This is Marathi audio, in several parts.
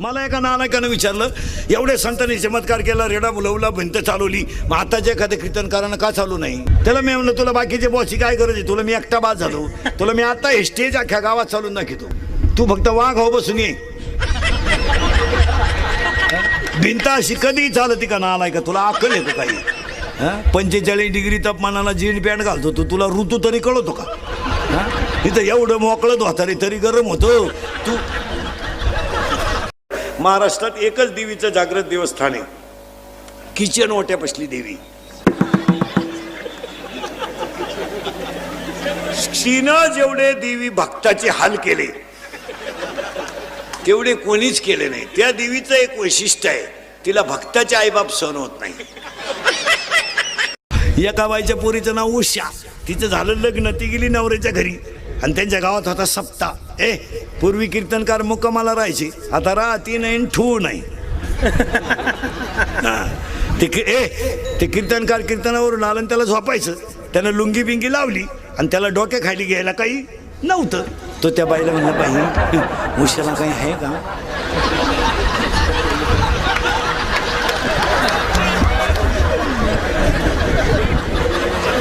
मला एका नालायकानं विचारलं एवढे संतांनी चमत्कार केला रेडा मुलवला भिंत चालवली मग आताच्या एखाद्या कीर्तनकारानं का चालू नाही? त्याला मी म्हणलं तुला बाकीचे बॉसची काय गरज आहे? तुला मी एकटा बाद झालो. तुला मी आता हे स्टेज अख्ख्या गावात चालून दाखवतो. तू फक्त वाघ हो बसून ये. भिंत अशी कधी चालती का नालायका? तुला अक्कल येतो काही? पंचेचाळीस डिग्री तापमानाला जीन पॅन्ट घालतो तू तुला ऋतू तरी कळवतो का? इथं एवढं मोकळत होता रे तरी गरम होतो. तू महाराष्ट्रात एकच देवीचं जागृत देवस्थान आहे. किचन ओट्यापसली देवी. शीनं जेवढे देवी भक्ताचे हाल केले तेवढे कोणीच केले नाही. त्या देवीचं एक वैशिष्ट्य आहे तिला भक्ताचे आईबाप सहन होत नाही. एका बाईच्या पोरीचं नाव उषा. तिचं झालं लग्न ती गेली नवऱ्याच्या घरी. आणि त्यांच्या गावात होता सप्ता ए पूर्वी कीर्तनकार मुक्कामाला राहायची. आता राहती नाही आणि ठू नाही. ते की- ए ते कीर्तनकार कीर्तनावरून आलं आणि त्याला झोपायचं. त्यानं लुंगी बिंगी लावली आणि त्याला डोक्या खाली घ्यायला काही नव्हतं. तो त्या बाईला म्हणला बाई उशाला काही आहे का?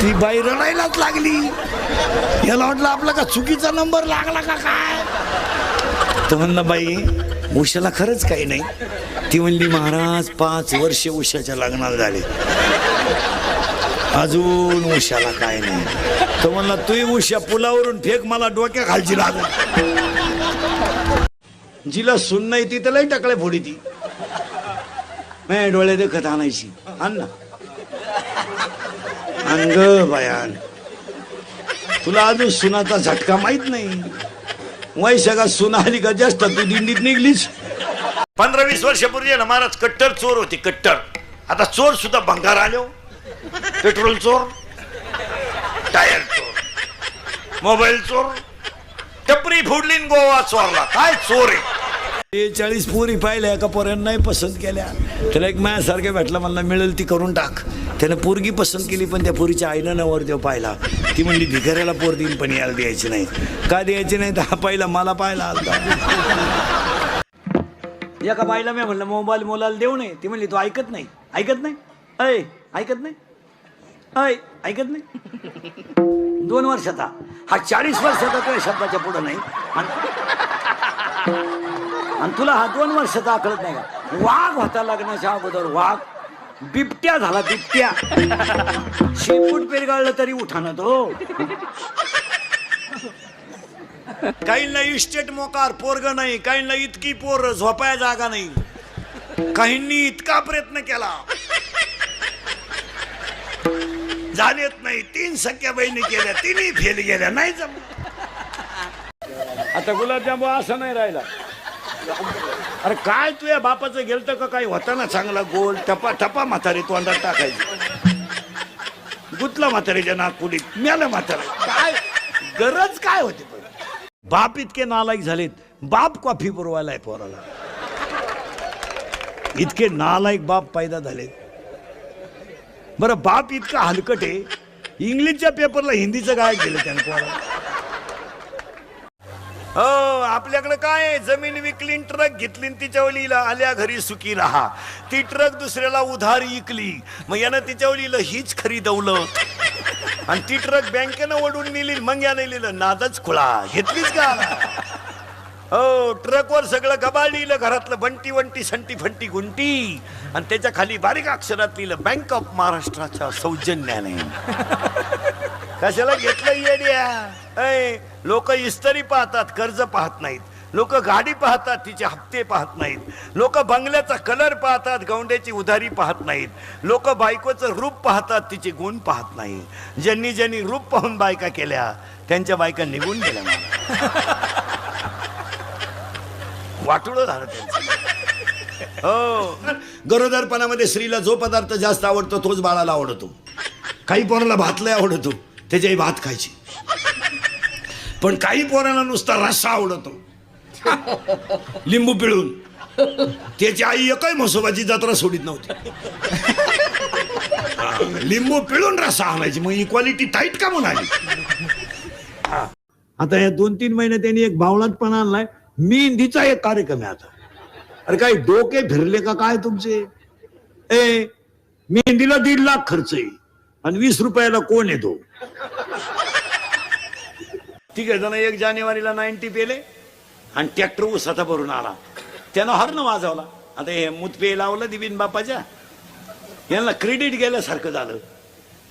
ती बाई रडायलाच लागली. याला वाटलं आपला का चुकीचा नंबर लागला का काय? तर म्हणलं बाई उषाला खरंच काही नाही. ती म्हणली महाराज पाच वर्ष उषाच्या लग्नाला झाले. अजून उशाला काय नाही. तो म्हणला तुही उषा पुलावरून फेक मला डोक्या खालची लाग जिला सुन नाही ती त्यालाही टाकले फोडी ती. मी डोळे देखत आणायची. आण ना. अंग बयान तुला अजून सुनाचा झटका माहीत नाही. वैशाखा सुना आली का जास्त तू दिंडीत निघलीच पंधरा वीस वर्षापूर्वी आहे ना महाराज कट्टर चोर होती कट्टर. आता चोर सुद्धा भंगार आलो हो. पेट्रोल चोर टायर चोर मोबाईल चोर टपरी फोडली गोवा चोरला. काय चोर आहे? चाळीस पोरी पाहिल्या एका पोऱ्यांना नाही पसंत केल्या. त्याला एक मायासारख्या भेटला मला मिळेल ती करून टाक. त्यानं पोरगी पसंत केली पण त्या पोरीच्या आईनं नवरदेव पाहिला. ती म्हणली भिकाऱ्याला पोर देईन पण याला द्यायची नाही. का द्यायची नाही? तर हा पाहिला मला पाहिला. आलता एका बाईला मी म्हणलं मोबाईल मोलाला देऊ नये. ती म्हणली तू ऐकत नाही. ऐकत नाही? अय ऐकत नाही. अय ऐकत नाही. दोन वर्षाचा. हा चाळीस वर्षाचा तुझ्या शब्दाच्या पुढं नाही. आणि तुला हा दोन वर्षाचा कळत नाही का? वाघ होता लग्नाच्या अगोदर वाघ. बिबट्या झाला बिबट्या. शेपूट पेरगाळलं तरी उठाना तो. काहींना इस्टेट मोकार पोरग नाही काहींना इतकी पोर झोपाया जागा नाही. काहींनी इतका प्रयत्न केला. झालेत नाही तीन सख्या बहिणी केल्या तिन्ही फेल गेल्या नाही जम आता गुलाबजामू असं नाही राहिला. अरे काय तुझ्या बापाचं गेलत का? काही होता ना चांगला गोल? टपा टपा म्हातारे तोंडात टाकायची. गुतला म्हातारीच्या नागपुडीत मेलं म्हातारा. काय? गरज काय होती पण? बाप इतके नालायक झालेत बाप कॉफी पुरवायलाय पोराला. इतके नालायक बाप पैदा झालेत. बरं बाप इतका हलकट आहे. इंग्लिशच्या पेपरला हिंदीचं काय गेलं त्यानं पोराला. हो, आपल्याकडे काय जमीन विकली ट्रक घेतली तिच्या तिच्यावर आल्या घरी सुखी राहा. ती ट्रक दुसऱ्याला उधार इकली मग यानं तिच्यावर लिहिलं हीच खरी दौलत. आणि ती ट्रक बँकेनं ओढून नेली मग यानं लिहिलं नादच खुळा. घेतलीच का? हो ट्रकवर सगळं गबाळ लिहिलं घरातलं बंटी वंटी संटी फंटी गुंटी. आणि त्याच्याखाली बारीक अक्षरात लिहिलं बँक ऑफ महाराष्ट्राच्या सौजन्याने. कशाला घेतलं येड्या? लोक इस्तरी पाहतात कर्ज पाहत नाहीत. लोक गाडी पाहतात तिचे हप्ते पाहत नाहीत. लोक बंगल्याचा कलर पाहतात गवंड्याची उधारी पाहत नाहीत. लोक बायकोचं रूप पाहतात तिचे गुण पाहत नाही. ज्यांनी ज्यांनी रूप पाहून बायका केल्या त्यांच्या बायका निघून गेल्या मला. झालं त्यांचं. हो. गरोदरपणामध्ये स्त्रीला जो पदार्थ जास्त आवडतो तोच बाळाला आवडतो. काही पोराला भातलंय आवडतो. त्याच्याही भात खायची. पण काही पोरांना नुसता रस्सा आवडतो. लिंबू पिळून. त्याची आई एकही म्हसोबाची जत्रा सोडित नव्हती. लिंबू पिळून रस्सा आणायची. मग इक्वालिटी टाईट का म्हणाली? आली हा. आता या दोन तीन महिने त्यांनी एक भावनातपणा आणलाय. मेहंदीचा एक कार्यक्रम आहे आता. अरे काही डोके फिरले का काय तुमचे? ए मेहंदीला दीड लाख खर्च येईल. आणि वीस रुपयाला कोण येतो? ठीक आहे जण एक जानेवारीला नाईन्टी पेले आणि ट्रॅक्टर उसाचा भरून आला. त्यानं हॉर्न वाजवला. आता हे मुतपे लावलं दिबीन बापाच्या यांना क्रेडिट गेल्यासारखं झालं.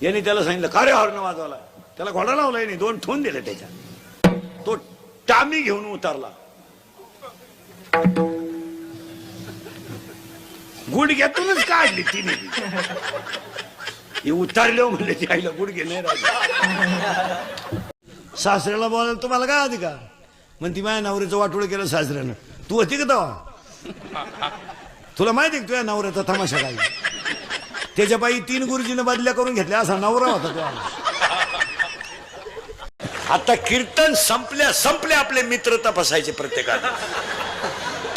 यांनी त्याला सांगितलं का रे हॉर्न वाजवला? त्याला घोडा लावला यांनी दोन ठोन दिले त्याच्या तो टामी घेऊन उतरला. गुडघ्यातूनच काढली तिने. हे उतारले म्हणले ती आईला गुडघे नाही राहिले. सासऱ्याला बोलायला तुम्हाला काय अधिकार? मग ती माझ्या नवऱ्याचं वाटोळ केलं सासऱ्यानं. तू होती का तेव्हा? तुला माहिती आहे तुझ्या नवऱ्याचा तमाशा काय? त्याच्या बाई तीन गुरुजीनं बदल्या करून घेतल्या असा नवरा होता तो आता कीर्तन संपल्या संपल्या आपले मित्र तपासायचे प्रत्येकाला.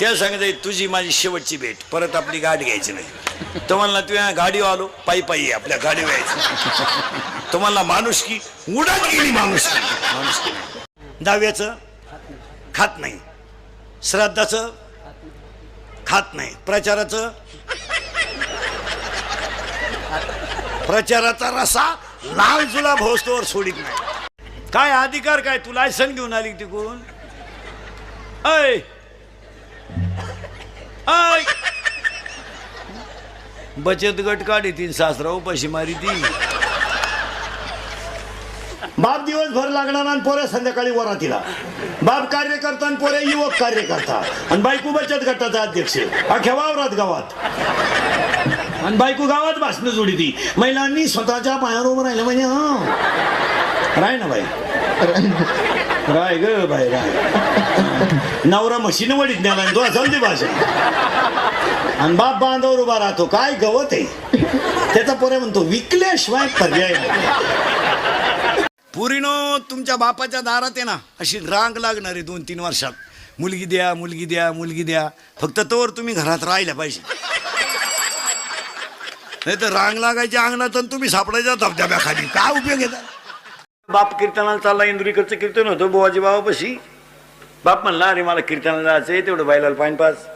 त्या सांगते तुझी माझी शेवटची भेट परत आपली गाडी घ्यायची नाही. तुम्हाला तुझ्या गाडी आलो पायी पायी आपल्या गाडी व्हायची तुम्हाला माणूस की उडात गेली माणूस माणूस दहाव्याचं खात नाही. श्राद्धाचं खात नाही. प्रचाराचं प्रचाराचा रसा लाल जुलाब होस्तोवर सोडित नाही. काय अधिकार काय? तू लायसन घेऊन आली तिकून? ऐ! ऐ बचत गट काढी तीन सासरा उपाशी मारी ती बाप दिवसभर लागणार आणि पोरे संध्याकाळी वरातीला. बाप कार्य करता आणि पोरे युवक कार्य करता आणि बायको बचत गटाचा अध्यक्ष. अख्या वावरात गावात. आणि बायको गावात भाषण जोडी ती महिलांनी स्वतःच्या पायावर उभं राहिलं म्हणजे हा. राय ना बाई. राय ग बाय राय. नवरा मशीन वडीत न्याला तो असेल ती भाषा आणि बाप बांधावर उभा राहतो. काय गवत आहे? त्याचा पोरे म्हणतो विकल्याशिवाय पर्याय पुरीनो तुमच्या बापाच्या दारात आहे ना अशी रांग लागणार आहे दोन तीन वर्षात. मुलगी द्या मुलगी द्या मुलगी द्या. फक्त तोवर तुम्ही घरात राहिल्या पाहिजे. नाही तर रांग लागायच्या अंगणात आणि तुम्ही सापडायच्या धबधब्याखाली. काय उपयोग येतात बाप कीर्तनाला चालला इंदुरीकडचं कीर्तन होतं बुवाजी बाबापाशी. बाप म्हणला अरे मला कीर्तनाला जायचं तेवढं बायलाला पाणी पाच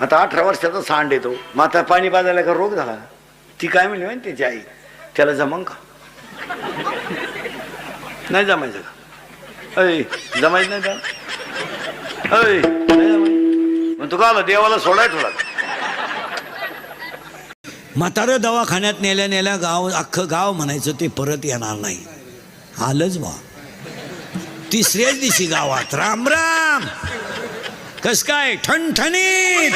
आता अठरा वर्षाचा सांड येतो माता पाणी पाजायला का रोग झाला? ती काय म्हणली माहिती त्याची आई? त्याला जमंग का? नाही जमायचं का? अय जमायचं नाही का अय मग तू का आला देवाला सोडाय थोडा. म्हातारं दवाखान्यात नेल्या नेल्या गाव अख्खं गाव म्हणायचं ते परत येणार नाही. आलंच बा तिसऱ्याच दिवशी गावात. राम राम. कस काय? ठणठणीत.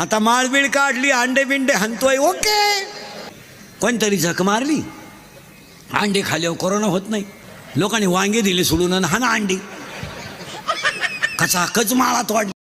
आता माळबीळ काढली अंडे बिंडे हनतोय ओके. कोणतरी झक मारली. अंडे खाल्यावर कोरोना होत नाही. लोकांनी वांगे दिले सोडून आणि हा ना अंडी. कचा कच माळात वाढली.